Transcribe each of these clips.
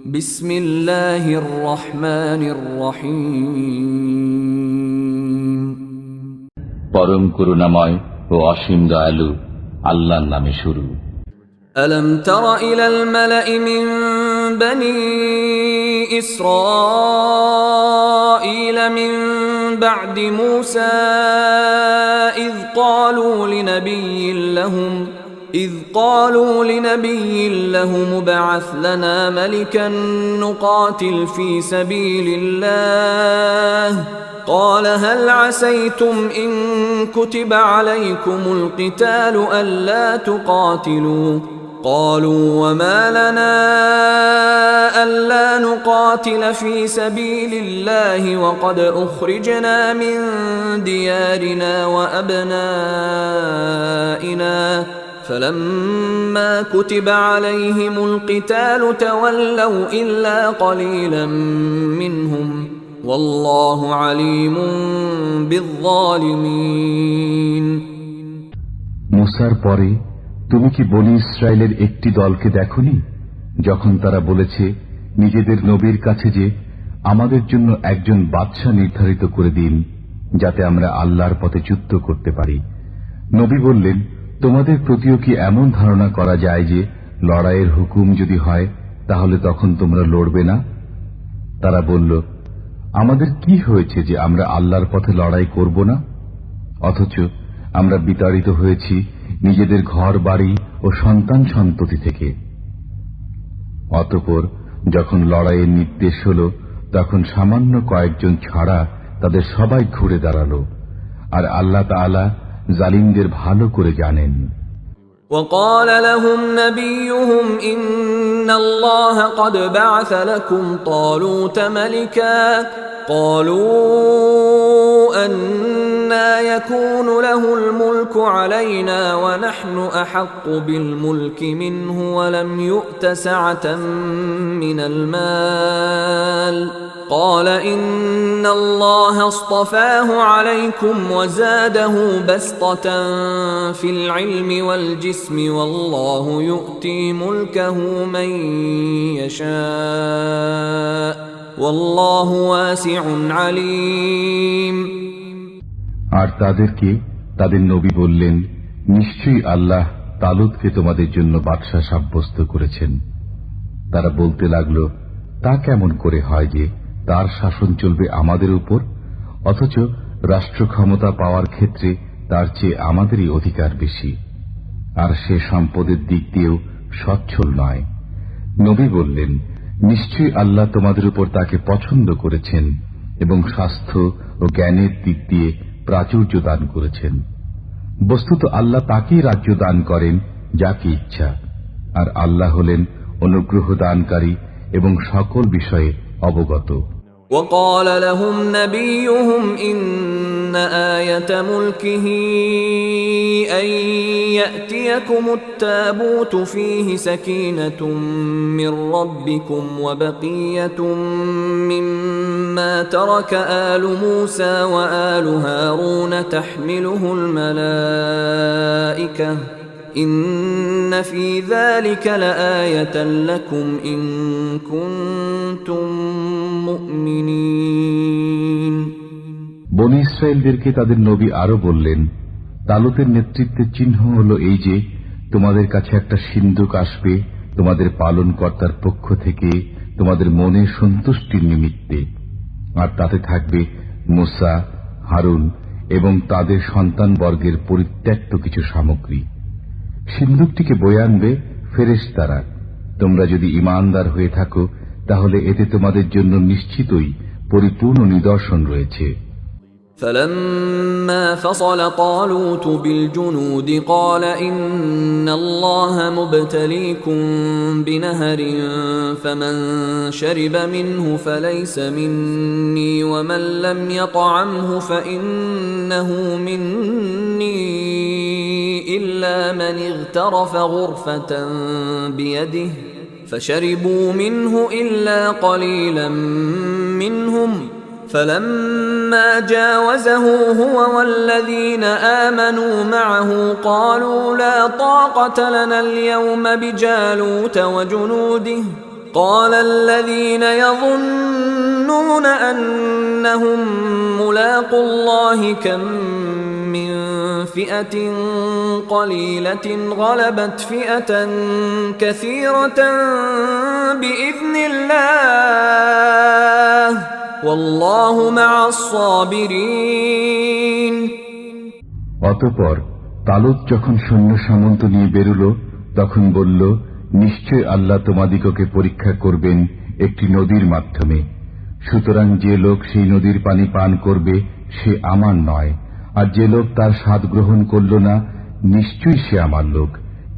بسم الله الرحمن الرحيم পরম করুণাময় ও অসীম দয়ালু আল্লাহর নামে শুরু ألم تر إلى الملأ من بني إسرائيل من بعد موسى إذ قالوا لنبي لهم إذ قالوا لنبي لهم ابعث لنا ملكا نقاتل في سبيل الله. قال هل عسيتم إن كتب عليكم القتال ألا تقاتلوا؟ قالوا وما لنا ألا نقاتل في سبيل الله وقد أخرجنا من ديارنا وأبنائنا. فلما كتب عليهم القتال تولوا إلا قليلا منهم والله عليم بالظالمين মুসার পরে তুমি কি বনি ইসরায়েলের একটি দলকে দেখনি যখন তারা বলেছে নিজেদের নবীর কাছে যে আমাদের জন্য একজন বাদশাহ নির্ধারিত করে দিন যাতে আমরা আল্লাহর পথে যুদ্ধ করতে পারি নবী বললেন তোমাদের প্রতিও কি এমন ধারণা করা যায় যে লড়াইয়ের হুকুম যদি হয়, তাহলে তখন তোমরা লড়বে না? তারা বলল, আমাদের কি হয়েছে যে আমরা আল্লাহর পথে লড়াই করব না? অথচ আমরা বিতাড়িত হয়েছি নিজেদের ঘর বাড়ি ও সন্তান সন্ততি থেকে। অতপর যখন লড়াইয়ের নির্দেশ হল, তখন সামান্য কয়েকজন ছাড়া তাদের সবাই ঘুরে দাঁড়াল, আর আল্লাহ তাআলা জালিমদের ভালো করে জানেন وقال لهم نبيهم إن الله قد بعث لكم طالوت ملكا قالوا أنا يكون له الملك علينا ونحن أحق بالملك منه ولم يؤت سعة من المال قال إن الله اصطفاه عليكم وزاده بسطة في العلم والجسم والله يؤتي ملكه من يشاء والله واسع عليم আর তাদেরকে তাদের নবী বললেন নিশ্চয়ই আল্লাহ তালুদকে তোমাদের জন্য বাদশাহ সাব্যস্ত করেছেন তারা বলতে লাগল তা কেমন করে হয় যে তার শাসন চলবে আমাদের উপর, অথচ রাষ্ট্র ক্ষমতা পাওয়ার ক্ষেত্রে তার চেয়ে আমাদেরই অধিকার বেশি। আর সে সম্পদের দিক দিয়েও সচ্ছল নয়। নবী বললেন, নিশ্চয়ই আল্লাহ তোমাদের উপর তাকে পছন্দ করেছেন এবং স্বাস্থ্য ও জ্ঞানের দিক দিয়ে প্রাচুর্য দান করেছেন। বস্তুত আল্লাহ তাকেই রাজ্য দান করেন যাকে ইচ্ছা। আর আল্লাহ হলেন অনুগ্রহ দানকারী এবং সকল বিষয়ে অবগত। وقال لهم نبيهم إن آية ملكه أن يأتيكم التابوت فيه سكينة من ربكم وبقية مما ترك آل موسى وآل هارون تحمله الملائكة ইন্ন বনি ইসরায়েলদেরকে তাদের নবী আরও বললেন, তালুতের নেতৃত্বের চিহ্ন হল এই যে, তোমাদের কাছে একটা সিন্ধুক আসবে, তোমাদের পালনকর্তার পক্ষ থেকে তোমাদের মনে সন্তুষ্টির নিমিত্তে। আর তাতে থাকবে মুসা, হারুন এবং তাদের সন্তান বর্গের পরিত্যক্ত কিছু সামগ্রী। সিন্ধুকটিকে বয়ে আনবে ফেরেশ তারা তোমরা যদি ইমানদার হয়ে থাকো তাহলে এতে তোমাদের জন্য নিশ্চিতই পরিপূর্ণ নিদর্শন রয়েছে فلما فصل طالوت بالجنود قال إن الله مبتليكم بنهر فمن شرب منه فليس مني ومن لم يطعمه فإنه مني إلا من اغترف غرفة بيده فشربوا منه إلا قليلا منهم فلما جاوزه هو والذين آمنوا معه قالوا لا طاقة لنا اليوم بجالوت وجنوده قال الذين يظنون أنهم ملاقوا الله كم فئة قليلة غلبت فئة كثيرة بإذن الله والله مع الصابرين অতপর তালুত যখন সৈন্য সামন্ত নিয়ে বেরুল তখন বলল নিশ্চয় আল্লাহ তোমাদিগকে পরীক্ষা করবেন একটি নদীর মাধ্যমে সুতরাং যে লোক সেই নদীর পানি পান করবে সে আমার নয় আর যে লোক তার স্বাদ গ্রহণ করল না, নিশ্চয়ই সে আমার লোক।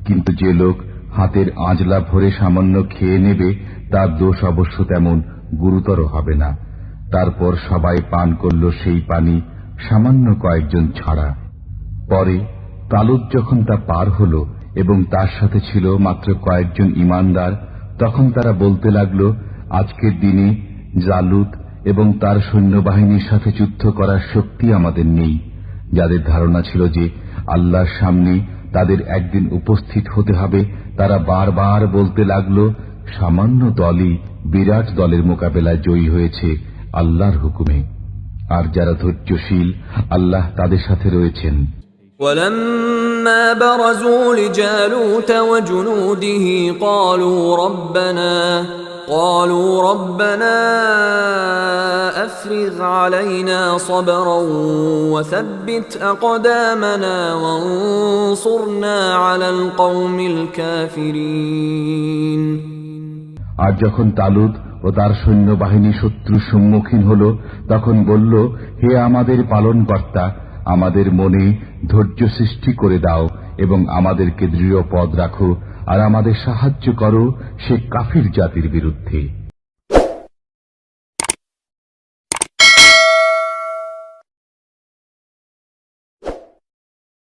কিন্তু যে লোক হাতের আঁজলা ভরে সামান্য খেয়ে নেবে, তার দোষ অবশ্য তেমন গুরুতর হবে না। তারপর সবাই পান করল সেই পানি, সামান্য কয়েকজন ছাড়া। পরে তালুদ যখন তা পার হল এবং তার সাথে ছিল মাত্র কয়েকজন ইমানদার, তখন তারা বলতে লাগল, আজকের দিনে জালুদ এবং তার সৈন্যবাহিনীর সাথে যুদ্ধ করার শক্তি আমাদের নেই। যাদের ধারণা ছিল যে আল্লাহর সামনে তাদের একদিন উপস্থিত হতে হবে, তারা বারবার বলতে লাগল, সামান্য দলই বিরাট দলের মোকাবেলায় জয়ী হয়েছে আল্লাহর হুকুমে। আর যারা ধৈর্যশীল, আল্লাহ তাদের সাথে রয়েছেন। ولما برزوا لجالوت وجنوده قالوا ربنا قالوا ربنا افرغ علينا صبرا وثبت اقدامنا وانصرنا على القوم الكافرين আর যখন তালুদ ও তার সৈন্যবাহিনী শত্রুর সম্মুখীন হল তখন বলল হে আমাদের পালনকর্তা আমাদের মনে ধৈর্য সৃষ্টি করে দাও এবং আমাদেরকে দৃঢ় পদ রাখো আর আমাদের সাহায্য করো সে কাফির জাতির বিরুদ্ধে।